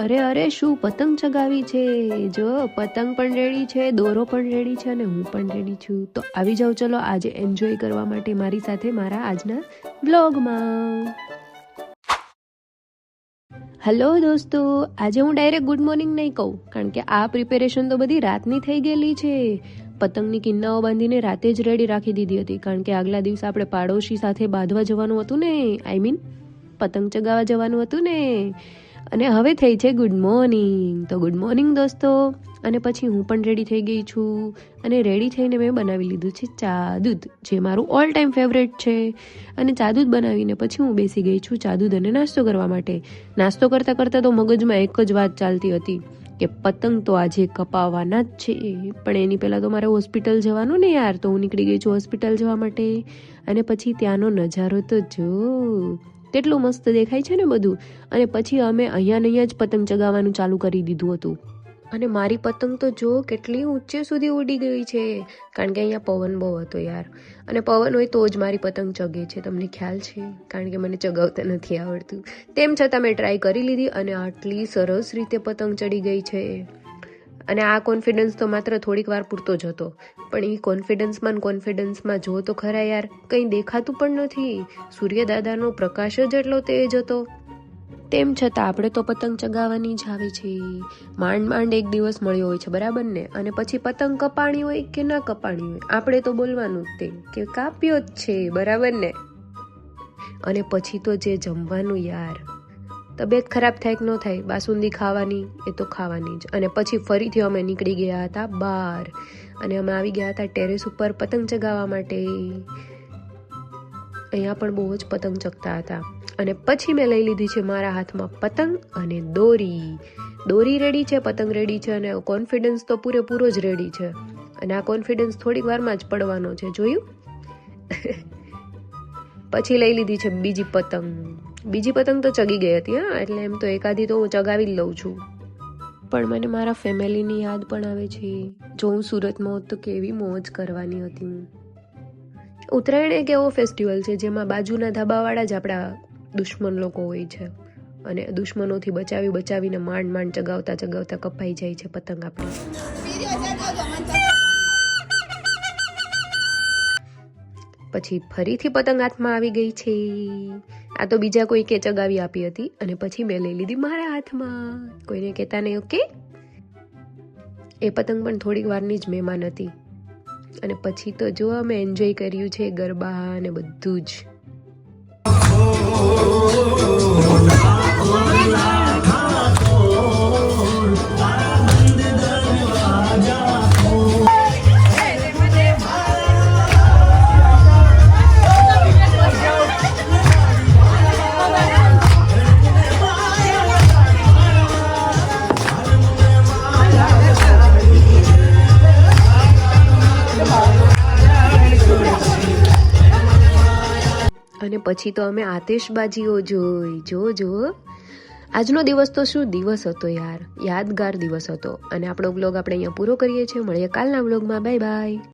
અરે અરે, શું પતંગ ચગાવી છે? જો, પતંગ પણ રેડી છે, દોરો પણ રેડી છે અને હું પણ રેડી છું. તો આવી જાઓ, ચલો, આજે એન્જોય કરવા માટે મારી સાથે મારા આજના બ્લોગમાં હલો દોસ્તો, આજે હું ડાયરેક્ટ ગુડ મોર્નિંગ નહીં કહું, કારણ કે આ પ્રિપેરેશન તો બધી રાતની થઈ ગયેલી છે. પતંગની કિન્નાઓ બાંધીને રાતે જ રેડી રાખી દીધી હતી, કારણ કે આગલા દિવસે આપણે પાડોશી સાથે બાંધવા જવાનું હતું ને આઈ મીન પતંગ ચગાવવા જવાનું હતું ને. અને હવે થઈ છે ગુડ મોર્નિંગ તો ગુડ મોર્નિંગ દોસ્તો. અને પછી હું પણ રેડી થઈ ગઈ છું. અને રેડી થઈને મેં બનાવી લીધું છે ચા દૂધ, જે મારું ઓલ ટાઈમ ફેવરેટ છે. અને ચા દૂધ બનાવીને પછી હું બેસી ગઈ છું ચા દૂધ અને નાસ્તો કરવા માટે. નાસ્તો કરતાં કરતાં તો મગજમાં એક જ વાત ચાલતી હતી કે પતંગ તો આજે કપાવવાના જ છે. પણ એની પહેલાં તો મારે હોસ્પિટલ જવાનું ને યાર, તો હું નીકળી ગઈ છું હોસ્પિટલ જવા માટે. અને પછી ત્યાંનો નજારો તો જો. કેટલું મસ્ત દેખાય છે ને બધું. અને પછી અમે અહીંયા ને અહીંયા જ પતંગ ચગાવવાનું ચાલુ કરી દીધું હતું. અને મારી પતંગ તો જો કેટલી ઊંચે સુધી ઉડી ગઈ છે. કારણ કે અહીંયા પવન બહુ હતો યાર. અને પવન હોય તો જ મારી પતંગ ચગે છે, તમને ખ્યાલ છે? કારણ કે મને ચગાવતા નથી આવડતું. તેમ છતાં મેં ટ્રાય કરી લીધી અને આટલી સરસ રીતે પતંગ ચડી ગઈ છે. અને આ કોન્ફિડન્સ તો માત્ર થોડીક વાર પૂરતો જ હતો. પણ એ કોન્ફિડન્સમાં કોન્ફિડન્સમાં જો તો ખરા યાર, કંઈ દેખાતું પણ નથી. સૂર્યદાદાનો પ્રકાશ જ એટલો તેજ હતો. તેમ છતાં આપણે તો પતંગ ચગાવવાની જ આવે છે. માંડ માંડ એક દિવસ મળ્યો હોય છે, બરાબર ને? અને પછી પતંગ કપાણી હોય કે ના કપાણી હોય, આપણે તો બોલવાનું જ તે, કે કાપ્યો જ છે, બરાબર ને? અને પછી તો જે જમવાનું યાર તબિયત ખરાબ થાય કે ન થાય, બાસુંદી ખાવાની, એ તો ખાવાની જ. અને પછી ફરીથી અમે નીકળી ગયા હતા બહાર. અને અમે આવી ગયા હતા ટેરેસ ઉપર પતંગ ચગાવવા માટે. અહીંયા પણ બહુ જ પતંગ ચગતા હતા. અને પછી મેં લઈ લીધી છે મારા હાથમાં પતંગ અને દોરી. દોરી રેડી છે, પતંગ રેડી છે અને કોન્ફિડન્સ તો પૂરેપૂરો જ રેડી છે. અને આ કોન્ફિડન્સ થોડીક વારમાં જ પડવાનો છે, જોયું? પછી લઈ લીધી છે બીજી પતંગ. બીજી પતંગ તો ચગી ગઈ હતી હા એટલે એમ તો એકાદી તો હું ચગાવી જ લઉં છું. પણ મને મારા ફેમિલીની યાદ પણ આવે છે. જો હું સુરતમાં હોત તો કેવી મોજ કરવાની હતી ઉત્તરાયણ એક એવો ફેસ્ટિવલ છે જેમાં બાજુના ધાબાવાળા જ આપણા દુશ્મન લોકો હોય છે. અને દુશ્મનોથી બચાવી બચાવીને માંડ માંડ ચગાવતા ચગાવતા કપાઈ જાય છે પતંગ આપણી. પછી ફરીથી પતંગ હાથમાં આવી ગઈ છે. આ તો બીજા કોઈ કે ચગાવી આપી હતી અને પછી મેં લઈ લીધી મારા હાથમાં. કોઈને કહેતા નહીં, ઓકે? એ પતંગ પણ થોડીક વારની જ મહેમાન હતી. અને પછી તો જો અમે એન્જોય કર્યું છે ગરબા અને બધું જ. અને પછી તો અમે આતેશબાજીઓ જોઈ. જો જો. આજનો દિવસ તો શું દિવસ હતો યાર. યાદગાર દિવસ હતો. અને આપણો બ્લોગ આપણે અહીંયા પૂરો કરીએ છીએ. મળીએ કાલના બ્લોગમાં બાય બાય.